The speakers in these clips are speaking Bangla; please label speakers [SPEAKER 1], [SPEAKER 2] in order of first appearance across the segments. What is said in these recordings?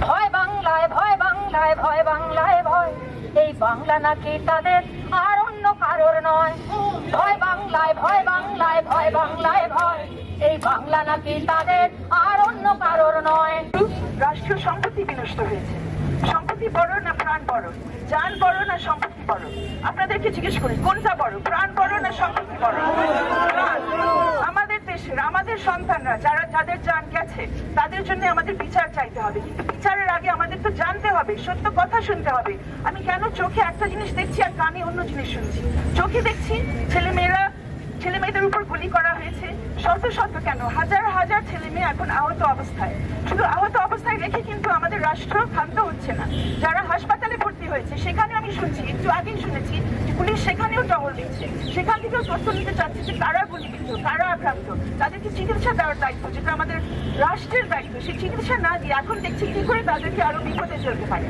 [SPEAKER 1] ভয় বাংলায় ভয় বাংলায় ভয় বাংলায় ভয়। এই বাংলা নাকি তাদের আর অন্য কারোর নয়। ভয় বাংলায় ভয় বাংলায় ভয় বাংলায় ভয়। এই বাংলা নাকি তাদের আর অন্য কারোর নয়।
[SPEAKER 2] রাষ্ট্রীয় সম্পত্তি বিনষ্ট হয়েছে। সম্পত্তি বড় না প্রাণ বড়? যান বড় না সম্পত্তি বড়? আপনাদেরকে জিজ্ঞেস করি, কোনটা বড়? প্রাণ বড় না সম্পত্তি বড়। আমাদের আমাদের সন্তানরা, যারা, যাদের যান গেছে, তাদের জন্য আমাদের বিচার চাইতে হবে। বিচারের আগে আমাদের তো জানতে হবে, সত্য কথা শুনতে হবে। আমি কেন চোখে একটা জিনিস দেখছি আর কানে অন্য জিনিস শুনছি? চোখে দেখছি ছেলে মেয়েরা ছেলে মেয়েদের উপর গুলি করা হয়েছে। শত শত কেন? হাজার হাজার ছেলে মেয়ে এখন আহত অবস্থায়। শুধু আহত অবস্থায় রেখে কিন্তু আমাদের রাষ্ট্র ক্ষান্ত হচ্ছে না। যারা হাসপাতালে ভর্তি হয়েছে, সেখানে আমি শুনছি, একটু আগেই শুনেছি পুলিশ সেখানেও টহল দিচ্ছে। সেখান থেকেও তথ্য নিতে চাচ্ছে যে কারা গুলিবিদ্ধ কারা আক্রান্ত তাদেরকে চিকিৎসা দেওয়ার দায়িত্ব যেটা আমাদের রাষ্ট্রের দায়িত্ব সেই চিকিৎসা না দিয়ে এখন দেখছি কি করে তাদেরকে আরও বিপদে চলতে পারে।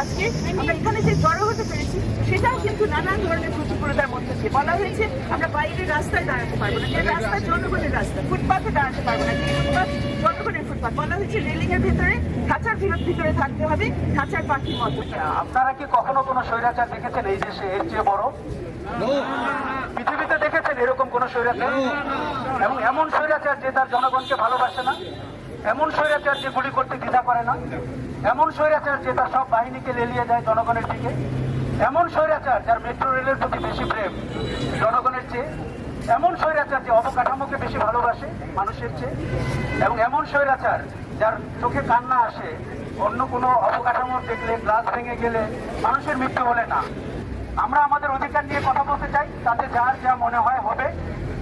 [SPEAKER 2] আজকে আমরা এখানে যে জড়ো হতে পেরেছি সেটাও কিন্তু নানান ধরনের প্রতিকূলতার মধ্যে দিয়ে বলা হয়েছে আমরা বাইরের রাস্তায় দাঁড়াতে পারব না যে রাস্তা জনগণের রাস্তা ফুটপাথে দাঁড়াতে পারব না যে ফুটপাথ জনগণের ফুটপাথ বলা হয়েছে রেলিং এর ভিতরে খাঁচার ভিতর ভিতরে থাকতে হবে খাঁচার পাখির মতো।
[SPEAKER 3] আপনারা কি কখনো কোনো স্বৈরাচার দেখেছেন এই দেশে এর চেয়ে বড়? পৃথিবীতে দেখেছেন? এরকম কোন স্বৈরাচার? এবং এমন স্বৈরাচার যে তার জনগণকে ভালোবাসে না, এমন স্বৈরাচার যে গুলি করতে দ্বিধা করে না, এমন স্বৈরাচার যে তার সব বাহিনীকে লেলিয়ে দেয় জনগণের দিকে, এমন স্বৈরাচার যার মেট্রো রেলের প্রতি বেশি প্রেম জনগণের চেয়ে, এমন স্বৈরাচার যে অবকাঠামোকে বেশি ভালোবাসে মানুষের চেয়ে, এবং এমন স্বৈরাচার যার চোখে কান্না আসে, অন্য কোনো অবকাঠামো দেখলে গ্লাস ভেঙে গেলে মানুষের মৃত্যু হলে না। আমরা আমাদের অধিকার নিয়ে কথা বলতে চাই, তাতে যার যা মনে হয় হবে,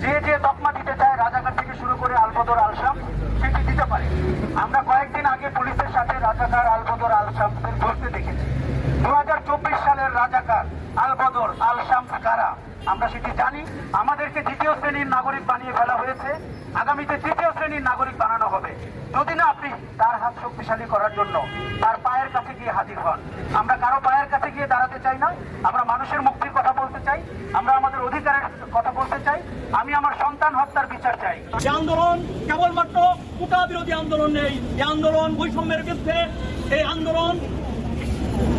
[SPEAKER 3] যে যে তকমা দিতে চায় রাজাকার থেকে শুরু করে আলবদর আলসাম, সেটি দিতে পারে। আমরা কয়েকদিন আগে পুলিশের সাথে রাজাকার আলবদর আলসামদের ধরতে দেখেছি। দু সালের রাজাকার আলবদর আলসাম কারা? আমরা সেটি জানি। আমাদেরকে দ্বিতীয় শ্রেণির নাগরিক বানিয়ে ফেলা হয়েছে। আগামীতে তৃতীয় শ্রেণির নাগরিক বানানো হবে। যদি না আপনি তার হাত শক্তিশালী করার জন্য তার পায়ের কাছে গিয়ে হাজির হন আমরা কারও পায়ের কাছে গিয়ে দাঁড়াতে চাই না। আমরা মানুষের মুক্তির কথা বলতে চাই। আমরা আমাদের অধিকারের কথা বলতে চাই। আমি আমার সন্তান হত্যার বিচার চাই।
[SPEAKER 4] এই আন্দোলন কেবলমাত্র কোটা বিরোধী আন্দোলন নেই। এই আন্দোলন বৈষম্যের বিরুদ্ধে, এই আন্দোলন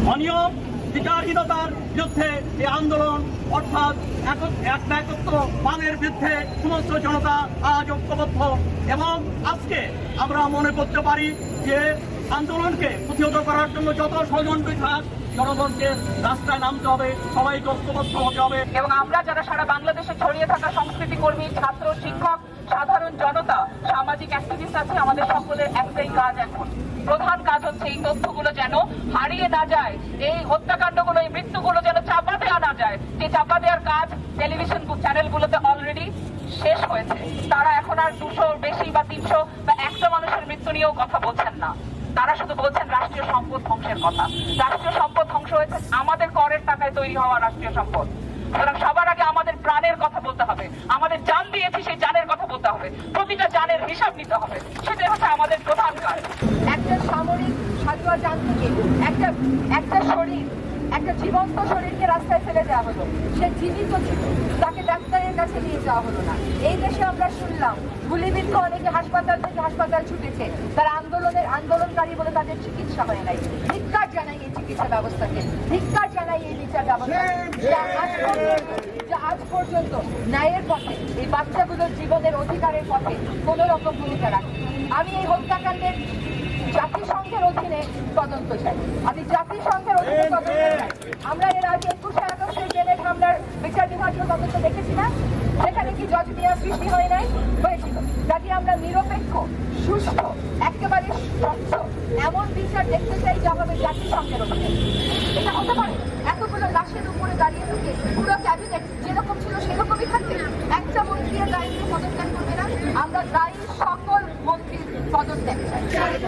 [SPEAKER 4] অনিয়ম, বিচারহীনতার বিরুদ্ধে, এই আন্দোলন অর্থাৎ এক- এক একত্র পানের বিরুদ্ধে সমস্ত জনতা আজ ঐক্যবদ্ধ। এবং আজকে আমরা মনে করতে পারি যে আন্দোলনকে প্রতিহত করার জন্য যত ষড়যন্ত্র থাক জনগণকে রাস্তায় নামতে হবে, সবাইকে ঐক্যবদ্ধ হতে হবে।
[SPEAKER 5] এবং আমরা যারা সারা বাংলাদেশে ছড়িয়ে থাকা সংস্কৃতি কর্মী, ছাত্র, শিক্ষক, সাধারণ জনতা, সামাজিক অ্যাক্টিভিস্ট আছে, আমাদের সকলের একটাই কাজ এখন। প্রধান কাজ হচ্ছে এই তথ্যগুলো যেন হারিয়ে না যায়, এই হত্যাকাণ্ডগুলো, এই মৃত্যুগুলো যেন চাপা দেওয়া না যায়। যে চাপা দেওয়ার কাজ টেলিভিশন চ্যানেলগুলোতে অলরেডি শেষ হয়েছে। তারা এখন আর দুশো বেশি বা তিনশো বা একটা মানুষের মৃত্যু নিয়েও কথা বলছেন না। তারা শুধু বলছেন রাষ্ট্রীয় সম্পদ ধ্বংসের কথা। রাষ্ট্রীয় সম্পদ ধ্বংস হয়েছে, আমাদের করের টাকায় তৈরি হওয়া রাষ্ট্রীয় সম্পদ। সুতরাং সবার আগে আমাদের প্রাণের কথা বলতে হবে। আমাদের যান দিয়েছি, সেই যানের কথা বলতে হবে। প্রতিটা যানের হিসাব নিতে হবে। সেটাই হচ্ছে আমাদের প্রধান কাজ।
[SPEAKER 1] একটা সামরিক সাজুয়া যান থেকে একটা একটা একটা জীবন্ত শরীরকে রাস্তায় ফেলে দেওয়া হলো। সে জীবিত ছিল। তাকে ডাক্তারের কাছে নিয়ে যাওয়া হলো না। এই দেশে আমরা শুনলাম, গুলিবিদ্ধ অনেকে হাসপাতাল থেকে হাসপাতাল ছুটেছে। তারা আন্দোলনের আন্দোলনকারী বলে তাদের চিকিৎসা হয় নাই। ধিক্কার জানাই এই চিকিৎসা ব্যবস্থাকে। ধিক্কার জানাই এই বিচার ব্যবস্থা আজ পর্যন্ত ন্যায়ের পথে, এই বাচ্চাগুলোর জীবনের অধিকারের পথে কোনো রকম ভূমিকা রাখে আমি এই হত্যাকাণ্ডের তদন্ত চাই। আমি জাতিসংঘের অধীনে তদন্ত চাই আমরা এর আগে একুশে আগস্টের জেলের হামলার বিচার বিভাগীয় তদন্ত দেখেছি না? সেখানে কি জজ মিয়া সৃষ্টি হয় নাই? হয়েছিল। যাতে আমরা নিরপেক্ষ সুস্থ একেবারে স্বচ্ছ এমন বিচার দেখতে চাই যা হবে জাতিসংঘের অধীনে। এটা হতে পারে। এতগুলো লাশের উপরে দাঁড়িয়ে থেকে পুরো ক্যাবিনেট যেরকম ছিল সেরকমই থাকবে একটা মন্ত্রী দায়িত্ব পদত্যাগ করবে না আমরা দায়ী সকল মন্ত্রীর পদত্যাগ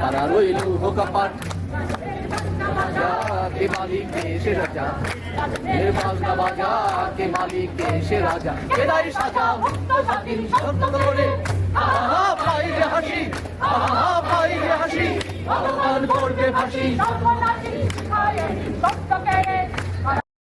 [SPEAKER 6] তারা রইল হোকাপাট বাজা কে মালিক সে রাজা এর বাজনা বাজা কে মালিক সে রাজা এরাই সাজা মুক্ত স্বাধীন সত্য করে আহা